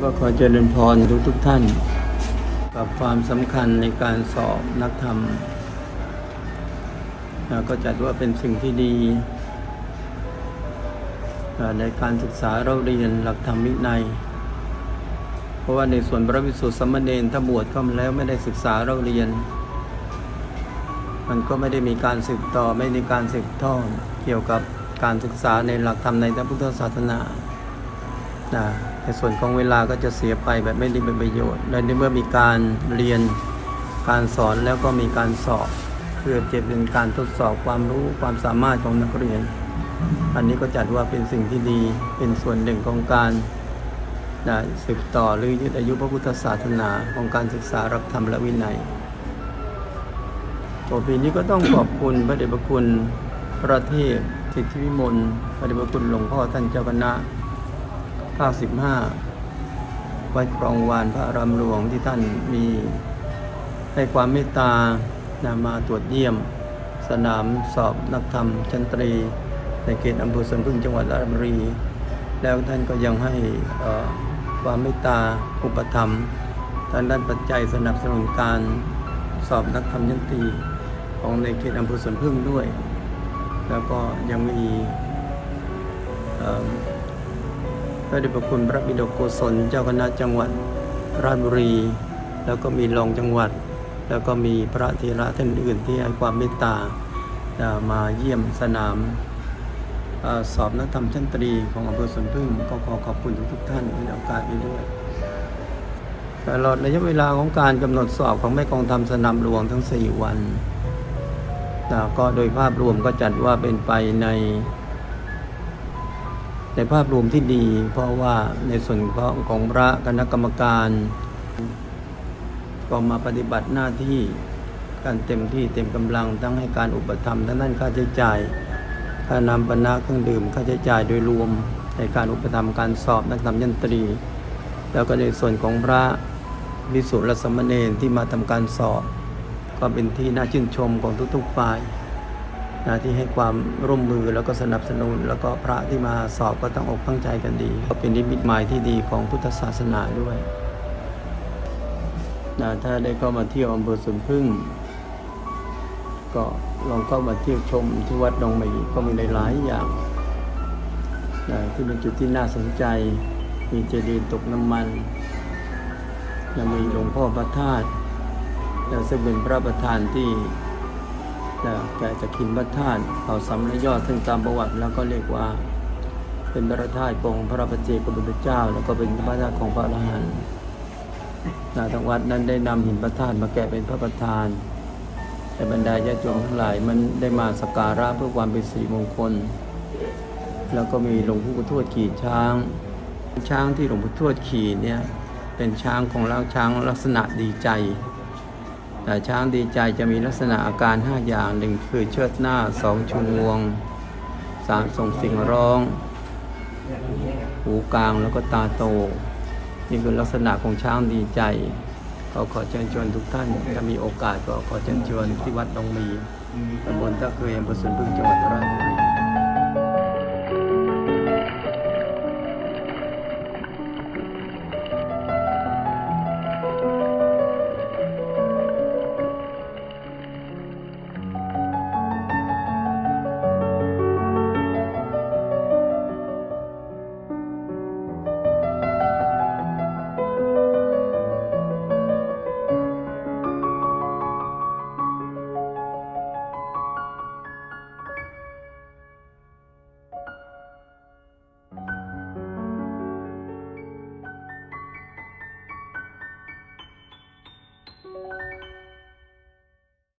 แล้วก็ขอเจริญพรทุกทุกท่าน กับความสำคัญในการสอบนักธรรม ก็จัดว่าเป็นสิ่งที่ดี ในการศึกษาเราเรียนหลักธรรมวินัย เพราะว่าในส่วนพระวิสุทธิสามเณรถ้าบวชเข้ามาแล้วไม่ได้ศึกษาเราเรียน มันก็ไม่ได้มีการสืบต่อไม่มีการสืบทอดเกี่ยวกับการศึกษาในหลักธรรมในพระพุทธศาสนานะ ในส่วนของเวลาก็จะเสียไปแบบไม่ได้เป็นประโยชน์ และในเมื่อมีการเรียนการสอนแล้วก็มีการสอบ เพื่อจะเป็นการทดสอบความรู้ความสามารถของนักเรียน อันนี้ก็จัดว่าเป็นสิ่งที่ดีเป็นส่วนหนึ่งของการนะสืบต่อหรือยืดอายุพระพุทธศาสนาของการศึกษารับธรรมและวินัยต่อปีนี้ก็ต้องขอบคุณพระเดชพระคุณพระเทพสิทธิวิมลพระเดชพระคุณหลวงพ่อท่านเจ้าคณะ ภาคสิบห้าวัดครองวานพระรามหลวงที่ท่านมีให้ความเมตตานำมาตรวจเยี่ยม สนามสอบนักธรรมชันตรี ในเขตอำเภอสวนพึ่งจังหวัดราชบุรี แล้วท่านก็ยังให้ความเมตตาอุปถัมภ์ทางด้านปัจจัยสนับสนุนการสอบนักธรรมชันตรีของในเขตอำเภอสวนพึ่งด้วย แล้วก็ยังมี พระเดชพระคุณพระบิดกโกศลเจ้าคณะจังหวัดราชบุรี แล้วก็มีรองจังหวัด แล้วก็มีพระเทระท่านอื่นที่ให้ความเมตตามาเยี่ยมสนามอสอบนักธรรมชั้นตรีของอำเภอสวนพึ่งก็ขอขอบคุณทุกท่านในโอกาสนี้ด้วยตลอดระยะเวลาของการกำหนดสอบของแม่กองทำสนามหลวงทั้ง 4 วันนะก็โดยภาพรวมก็จัดว่าเป็นไปใน ในภาพรวมที่ดี เพราะว่าในส่วนของของพระคณะกรรมการ ก็มาปฏิบัติหน้าที่กันเต็มที่เต็มกำลังทั้งให้การอุปถัมภ์ทั้งนั้นค่าใช้จ่ายค่านำปณะเครื่องดื่มค่าใช้จ่ายโดยรวมในการอุปถัมภ์การสอบนักธรรมยันตรี แล้วก็ในส่วนของพระวิสุทธิสามเณรที่มาทำการสอบ ก็เป็นที่น่าชื่นชมของทุกๆฝ่าย นะที่ให้ความร่วมมือแล้วก็สนับสนุน แล้วก็พระที่มาสอบก็ตั้งอกตั้งใจกันดีก็เป็นนิมิตหมายที่ดีของพุทธศาสนาด้วยนะถ้าได้เข้ามาเที่ยวอำเภอสวนพึ่ง ก็ลองเข้ามาเที่ยวชมที่วัดดงหมีก็มีหลายอย่างนะที่เป็นจุดที่น่าสนใจ มีเจดีย์ตกน้ำมันยังมีหลวงพ่อพระธาตุและซึ่งเป็นพระประธานที่ นะแก่จะคินพระธาตุเขาสำระยอดซึ่งตามประวัติแล้วก็เรียกว่า เป็นพระธาตุของพระปเจกพุทธเจ้า แล้วก็เป็นพระธาตุของพระอรหันต์นะทางวัดนั้นได้นำหินพระธาตุมาแกะเป็นพระประธานแต่บรรดาญาติโยมทั้งหลายมันได้มาสักการะเพื่อความเป็นสิริมงคล แล้วก็มีหลวงพ่อทวดขี่ช้าง ช้างที่หลวงพ่อทวดขี่เนี่ยเป็นช้างของเราช้างลักษณะดีใจ แต่ช้างดีใจจะมีลักษณะอาการห้าอย่างหนึ่งคือเชิดหน้าสองชูงวงสามส่งเสิ่งร้อง หูกลางแล้วก็ตาโต นี่คือลักษณะของช้างดีใจเขาขอเชิญชวนทุกท่าน ถ้ามีโอกาสก็ขอเชิญชวนที่วัดตองมีตำบลตะเคยอำเภอสวนพึ่งจังหวัดราชบุรี